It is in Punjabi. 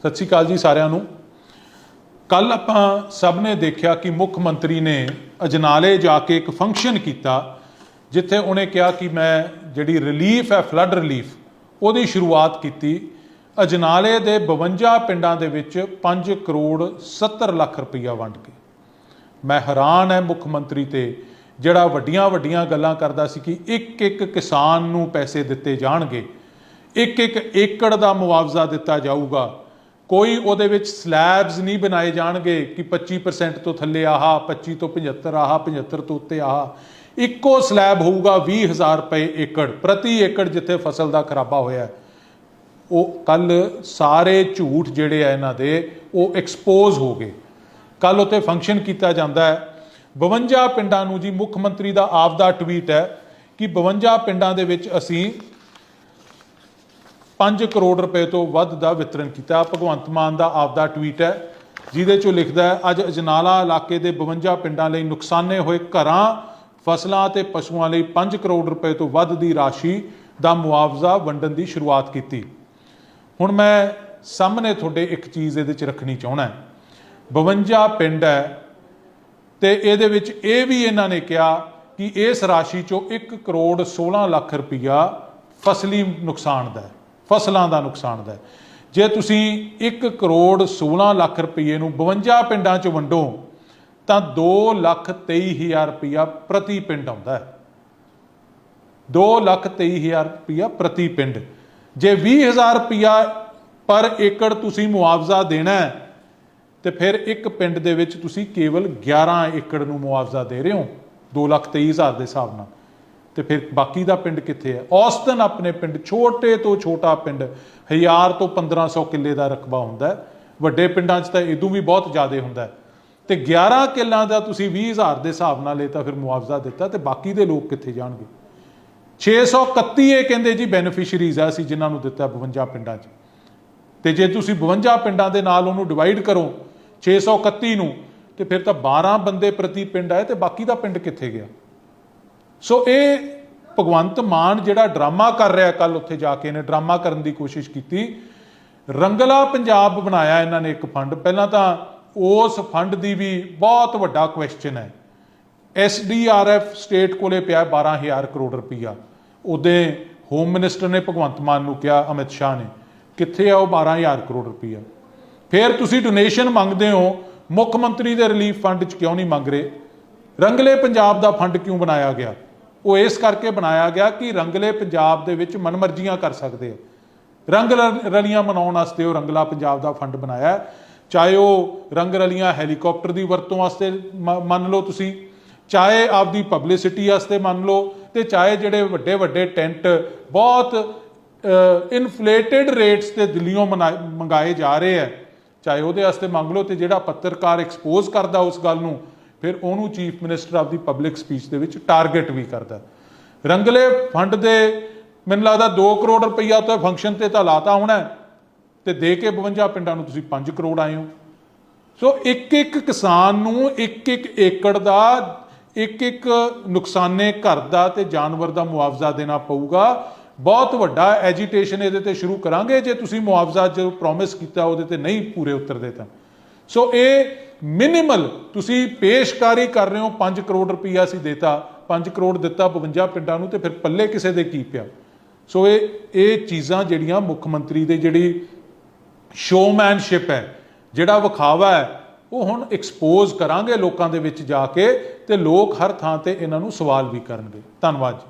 ਸਤਿ ਸ਼੍ਰੀ ਅਕਾਲ ਜੀ ਸਾਰਿਆਂ ਨੂੰ। ਕੱਲ ਆਪਾਂ ਸਭ ਨੇ ਦੇਖਿਆ ਕਿ ਮੁੱਖ ਮੰਤਰੀ ਨੇ ਅਜਨਾਲੇ ਜਾ ਕੇ ਇੱਕ ਫੰਕਸ਼ਨ ਕੀਤਾ, ਜਿੱਥੇ ਉਹਨੇ ਕਿਹਾ ਕਿ ਮੈਂ ਜਿਹੜੀ ਰਿਲੀਫ ਹੈ ਫਲੱਡ ਰਿਲੀਫ ਉਹਦੀ ਸ਼ੁਰੂਆਤ ਕੀਤੀ। ਅਜਨਾਲੇ ਦੇ 52 ਪਿੰਡਾਂ ਦੇ ਵਿੱਚ 5 ਕਰੋੜ 70 ਲੱਖ ਰੁਪਈਆ ਵੰਡ ਕੇ। ਮੈਂ ਹੈਰਾਨ ਹੈ ਮੁੱਖ ਮੰਤਰੀ ਤੇ, ਜਿਹੜਾ ਵੱਡੀਆਂ ਵੱਡੀਆਂ ਗੱਲਾਂ ਕਰਦਾ ਸੀ ਕਿ ਇੱਕ ਇੱਕ ਕਿਸਾਨ ਨੂੰ ਪੈਸੇ ਦਿੱਤੇ ਜਾਣਗੇ, ਇੱਕ ਇੱਕ ਏਕੜ ਦਾ ਮੁਆਵਜ਼ਾ ਦਿੱਤਾ ਜਾਊਗਾ। ਕੋਈ ਉਹਦੇ ਵਿੱਚ ਸਲੈਬਸ ਨਹੀਂ ਬਣਾਏ ਜਾਣਗੇ ਕਿ 25% ਤੋਂ ਥੱਲੇ ਆਹ 25 ਤੋਂ 75 ਆਹਾ 75 ਤੋਂ ਉੱਤੇ ਆਹਾ। ਇੱਕੋ ਸਲੈਬ ਹੋਊਗਾ 20000 ਰੁਪਏ ਏਕੜ, ਪ੍ਰਤੀ ਏਕੜ ਜਿੱਥੇ ਫਸਲ ਦਾ ਖਰਾਬਾ ਹੋਇਆ ਉਹ ਕੱਲ ਸਾਰੇ ਝੂਠ ਜਿਹੜੇ ਆ ਇਹਨਾਂ ਦੇ, ਉਹ ਐਕਸਪੋਜ਼ ਹੋ ਗਏ। ਕੱਲ ਉੱਥੇ ਫੰਕਸ਼ਨ ਕੀਤਾ ਜਾਂਦਾ ਹੈ। 52 ਪਿੰਡਾਂ ਨੂੰ ਜੀ ਮੁੱਖ ਮੰਤਰੀ ਦਾ ਆਪ ਦਾ ਟਵੀਟ ਹੈ ਕਿ 52 ਪਿੰਡਾਂ ਦੇ ਵਿੱਚ ਅਸੀਂ 5 ਕਰੋੜ ਰੁਪਏ ਤੋਂ ਵੱਧ ਦਾ ਵਿਤਰਨ ਕੀਤਾ। ਭਗਵੰਤ ਮਾਨ ਦਾ ਆਪਦਾ ਟਵੀਟ ਹੈ ਜਿਹਦੇ ਚੋਂ ਲਿਖਦਾ ਹੈ ਅੱਜ ਅਜਨਾਲਾ ਇਲਾਕੇ ਦੇ 52 ਪਿੰਡਾਂ ਲਈ ਨੁਕਸਾਨੇ ਹੋਏ ਘਰਾਂ ਫਸਲਾਂ ਤੇ ਪਸ਼ੂਆਂ ਲਈ 5 ਕਰੋੜ ਰੁਪਏ ਤੋਂ ਵੱਧ ਦੀ ਰਾਸ਼ੀ ਦਾ ਮੁਆਵਜ਼ਾ ਵੰਡਣ ਦੀ ਸ਼ੁਰੂਆਤ ਕੀਤੀ। ਹੁਣ ਮੈਂ ਸਾਹਮਣੇ ਤੁਹਾਡੇ ਇੱਕ ਚੀਜ਼ ਇਹਦੇ ਚ ਰੱਖਣੀ ਚਾਹਣਾ 52 ਪਿੰਡ ਹੈ ਤੇ ਇਹਦੇ ਵਿੱਚ ਇਹ ਵੀ ਇਹਨਾਂ ਨੇ ਕਿਹਾ ਕਿ ਇਸ ਰਾਸ਼ੀ ਚੋਂ 1 ਕਰੋੜ 16 ਲੱਖ ਰੁਪਈਆ ਫਸਲੀ ਨੁਕਸਾਨ ਦਾ ਹੈ, ਫਸਲਾਂ ਦਾ ਨੁਕਸਾਨ ਦਾ ਜੇ ਤੁਸੀਂ 1 ਕਰੋੜ 16 ਲੱਖ ਰੁਪਏ ਨੂੰ 52 ਪਿੰਡਾਂ 'ਚ ਵੰਡੋ, ਤਾਂ 2 ਲੱਖ 23 ਹਜ਼ਾਰ ਰੁਪਈਆ ਪ੍ਰਤੀ ਪਿੰਡ ਆਉਂਦਾ ਹੈ। 2 ਲੱਖ 23 ਹਜ਼ਾਰ ਰੁਪਈਆ ਪ੍ਰਤੀ ਪਿੰਡ। ਜੇ 20 ਹਜ਼ਾਰ ਰੁਪਈਆ ਪਰ ਏਕੜ ਤੁਸੀਂ ਮੁਆਵਜ਼ਾ ਦੇਣਾ ਹੈ, ਤੇ ਫਿਰ ਇੱਕ ਪਿੰਡ ਦੇ ਵਿੱਚ ਤੁਸੀਂ ਕੇਵਲ 11 ਏਕੜ ਨੂੰ ਮੁਆਵਜ਼ਾ ਦੇ ਰਹੇ ਹੋ 2 ਲੱਖ 23 ਹਜ਼ਾਰ ਦੇ ਹਿਸਾਬ ਨਾਲ। ਤੇ ਫਿਰ ਬਾਕੀ ਦਾ ਪਿੰਡ ਕਿੱਥੇ ਹੈ? ਔਸਤਨ ਆਪਣੇ ਪਿੰਡ, ਛੋਟੇ ਤੋਂ ਛੋਟਾ ਪਿੰਡ 1000 ਤੋਂ 1500 ਕਿੱਲੇ ਦਾ ਰਕਬਾ ਹੁੰਦਾ ਹੈ। ਵੱਡੇ ਪਿੰਡਾਂ 'ਚ ਤਾਂ ਇਦੋਂ ਵੀ ਬਹੁਤ ਜ਼ਿਆਦਾ ਹੁੰਦਾ ਹੈ। ਤੇ 11 ਕਿੱਲਾਂ ਦਾ ਤੁਸੀਂ 20000 ਦੇ ਹਿਸਾਬ ਨਾਲ ਇਹ ਤਾਂ ਫਿਰ ਮੁਆਵਜ਼ਾ ਦਿੱਤਾ ਤੇ ਬਾਕੀ ਦੇ ਲੋਕ ਕਿੱਥੇ ਜਾਣਗੇ? 631 ਇਹ ਕਹਿੰਦੇ ਜੀ ਬੈਨੀਫੀਸ਼ੀਅਰੀਜ਼ ਆ ਅਸੀਂ ਜਿਨ੍ਹਾਂ ਨੂੰ ਦਿੱਤਾ 52 ਪਿੰਡਾਂ 'ਚ। ਤੇ ਜੇ ਤੁਸੀਂ 52 ਪਿੰਡਾਂ ਦੇ ਨਾਲ ਉਹਨੂੰ ਡਿਵਾਈਡ ਕਰੋ 631 ਨੂੰ, ਤੇ ਫਿਰ ਤਾਂ 12 ਬੰਦੇ ਪ੍ਰਤੀ ਪਿੰਡ ਆਏ ਤੇ ਬਾਕੀ ਦਾ ਪਿੰਡ ਕਿੱਥੇ ਗਿਆ? ਸੋ ਇਹ ਭਗਵੰਤ ਮਾਨ ਜਿਹੜਾ ਡਰਾਮਾ ਕਰ ਰਿਹਾ ਕੱਲ ਉੱਥੇ ਜਾ ਕੇ ਇਹਨੇ ਡਰਾਮਾ ਕਰਨ ਦੀ ਕੋਸ਼ਿਸ਼ ਕੀਤੀ। ਰੰਗਲਾ ਪੰਜਾਬ ਬਣਾਇਆ ਇਹਨਾਂ ਨੇ ਇੱਕ ਫੰਡ। ਪਹਿਲਾਂ ਤਾਂ ਉਸ ਫੰਡ ਦੀ ਵੀ ਬਹੁਤ ਵੱਡਾ ਕੁਐਸਚਨ ਹੈ। ਐਸਡੀਆਰਐਫ ਸਟੇਟ ਕੋਲੇ ਪਿਆ 12000 ਕਰੋੜ ਰੁਪਈਆ। ਉਹਦੇ ਹੋਮ ਮਿਨਿਸਟਰ ਨੇ ਭਗਵੰਤ ਮਾਨ ਨੂੰ ਕਿਹਾ, ਅਮਿਤ ਸ਼ਾਹ ਨੇ, ਕਿੱਥੇ ਆ ਉਹ 12000 ਕਰੋੜ ਰੁਪਈਆ? ਫਿਰ ਤੁਸੀਂ ਡੋਨੇਸ਼ਨ ਮੰਗਦੇ ਹੋ, ਮੁੱਖ ਮੰਤਰੀ ਦੇ ਰਿਲੀਫ ਫੰਡ 'ਚ ਕਿਉਂ ਨਹੀਂ ਮੰਗ ਰਹੇ? ਰੰਗਲੇ ਪੰਜਾਬ ਦਾ ਫੰਡ ਕਿਉਂ ਬਣਾਇਆ ਗਿਆ? ਉਹ ਇਸ ਕਰਕੇ ਬਣਾਇਆ ਗਿਆ ਕਿ ਰੰਗਲੇ ਪੰਜਾਬ ਦੇ ਵਿੱਚ ਮਨਮਰਜ਼ੀਆਂ ਕਰ ਸਕਦੇ ਆ। ਰੰਗ ਰ- ਰਲੀਆਂ ਮਨਾਉਣ ਵਾਸਤੇ ਉਹ ਰੰਗਲਾ ਪੰਜਾਬ ਦਾ ਫੰਡ ਬਣਾਇਆ ਚਾਹੇ ਉਹ ਰੰਗ ਰਲੀਆਂ ਹੈਲੀਕਾਪਟਰ ਦੀ ਵਰਤੋਂ ਵਾਸਤੇ ਮ- ਮੰਨ ਲਓ ਤੁਸੀਂ, ਚਾਹੇ ਆਪਦੀ ਪਬਲਿਸਿਟੀ ਵਾਸਤੇ ਮੰਨ ਲਓ, ਤੇ ਚਾਹੇ ਜਿਹੜੇ ਵੱਡੇ ਵੱਡੇ ਟੈਂਟ ਬਹੁਤ ਇਨਫਲੇਟਡ ਰੇਟਸ ਤੇ ਦਿੱਲੀੋਂ ਮਨਾ- ਮੰਗਾਏ ਜਾ ਰਹੇ ਆ। ਚਾਹੇ ਉਹਦੇ ਵਾਸਤੇ ਮੰਗ ਲਓ ਤੇ ਜਿਹੜਾ ਪੱਤਰਕਾਰ ਐਕਸਪੋਜ਼ ਕਰਦਾ ਉਸ ਗੱਲ ਨੂੰ ਫਿਰ ਉਹਨੂੰ ਚੀਫ ਮਿਨਿਸਟਰ ਆਫ ਦੀ ਪਬਲਿਕ ਸਪੀਚ ਦੇ ਵਿੱਚ ਟਾਰਗੇਟ ਵੀ ਕਰਦਾ। ਰੰਗਲੇ ਫੰਡ ਦੇ ਮੈਨੂੰ ਲੱਗਦਾ 2 ਕਰੋੜ ਰੁਪਈਆ ਤਾਂ ਫੰਕਸ਼ਨ ਤੇ ਤਾਂ ਲਾਤਾ ਹੋਣਾ ਹੈ, ਤੇ ਦੇ ਕੇ 52 ਪਿੰਡਾਂ ਨੂੰ ਤੁਸੀਂ 5 ਕਰੋੜ ਆਏ ਹੋ। ਸੋ ਇੱਕ ਇੱਕ ਕਿਸਾਨ ਨੂੰ ਇੱਕ ਇੱਕ ਏਕੜ ਦਾ ਇੱਕ ਇੱਕ ਨੁਕਸਾਨੇ ਘਰ ਦਾ ਤੇ ਜਾਨਵਰ ਦਾ ਮੁਆਵਜ਼ਾ ਦੇਣਾ ਪਊਗਾ। ਬਹੁਤ ਵੱਡਾ ਐਜੀਟੇਸ਼ਨ ਇਹਦੇ ਤੇ ਸ਼ੁਰੂ ਕਰਾਂਗੇ। ਜੇ ਤੁਸੀਂ ਮੁਆਵਜ਼ਾ ਜੋ ਪ੍ਰੋਮਿਸ ਕੀਤਾ ਉਹਦੇ ਤੇ ਨਹੀਂ ਪੂਰੇ ਉਤਰਦੇ ਤਾਂ। ਸੋ ਇਹ ਮਿਨੀਮਲ ਤੁਸੀਂ ਪੇਸ਼ਕਾਰੀ ਕਰ ਰਹੇ ਹੋ 5 ਕਰੋੜ ਰੁਪਈਆ ਅਸੀਂ ਦੇਤਾ 5 ਕਰੋੜ ਦਿੱਤਾ 52 ਪਿੰਡਾਂ ਨੂੰ ਤੇ ਫਿਰ ਪੱਲੇ ਕਿਸੇ ਦੇ ਕੀ ਪਿਆ? ਸੋ ਇਹ ਇਹ ਚੀਜ਼ਾਂ ਜਿਹੜੀਆਂ ਮੁੱਖ ਮੰਤਰੀ ਦੇ ਜਿਹੜੀ ਸ਼ੋਮੈਨਸ਼ਿਪ ਹੈ, ਜਿਹੜਾ ਵਿਖਾਵਾ ਹੈ, ਉਹ ਹੁਣ ਐਕਸਪੋਜ਼ ਕਰਾਂਗੇ ਲੋਕਾਂ ਦੇ ਵਿੱਚ ਜਾ ਕੇ ਤੇ ਲੋਕ ਹਰ ਥਾਂ ਤੇ ਇਹਨਾਂ ਨੂੰ ਸਵਾਲ ਵੀ ਕਰਨਗੇ। ਧੰਨਵਾਦ ਜੀ।